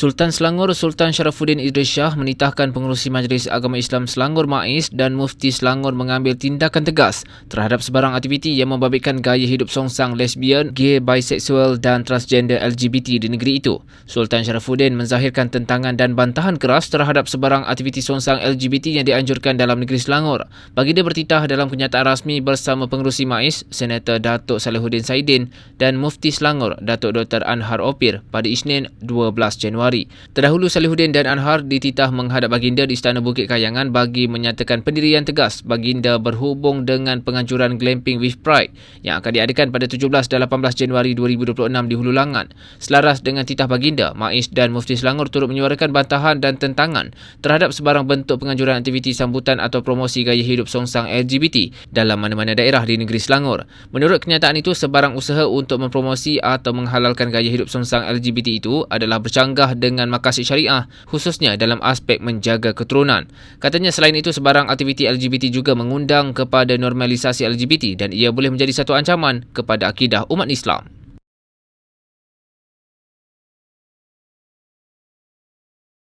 Sultan Selangor Sultan Sharafuddin Idris Shah menitahkan pengurusi Majlis Agama Islam Selangor MAIS dan Mufti Selangor mengambil tindakan tegas terhadap sebarang aktiviti yang membabitkan gaya hidup songsang lesbian, gay, bisexual dan transgender LGBT di negeri itu. Sultan Sharafuddin menzahirkan tentangan dan bantahan keras terhadap sebarang aktiviti songsang LGBT yang dianjurkan dalam negeri Selangor. Bagi dia bertitah dalam kenyataan rasmi bersama pengurusi MAIS, Senator Datuk Salihuddin Saidin dan Mufti Selangor Datuk Dr. Anhar Opir pada Isnin 12 Januari. Januari. Terdahulu Salihuddin dan Anhar dititah menghadap baginda di Istana Bukit Kayangan bagi menyatakan pendirian tegas baginda berhubung dengan penganjuran Glamping with Pride yang akan diadakan pada 17 dan 18 Januari 2026 di Hulu Langan. Selaras dengan titah baginda, Mais dan Mufti Selangor turut menyuarakan bantahan dan tentangan terhadap sebarang bentuk penganjuran aktiviti sambutan atau promosi gaya hidup songsang LGBT dalam mana-mana daerah di negeri Selangor. Menurut kenyataan itu, sebarang usaha untuk mempromosi atau menghalalkan gaya hidup songsang LGBT itu adalah bercanggah dengan makasih syariah khususnya dalam aspek menjaga keturunan. Katanya selain itu sebarang aktiviti LGBT juga mengundang kepada normalisasi LGBT dan ia boleh menjadi satu ancaman kepada akidah umat Islam.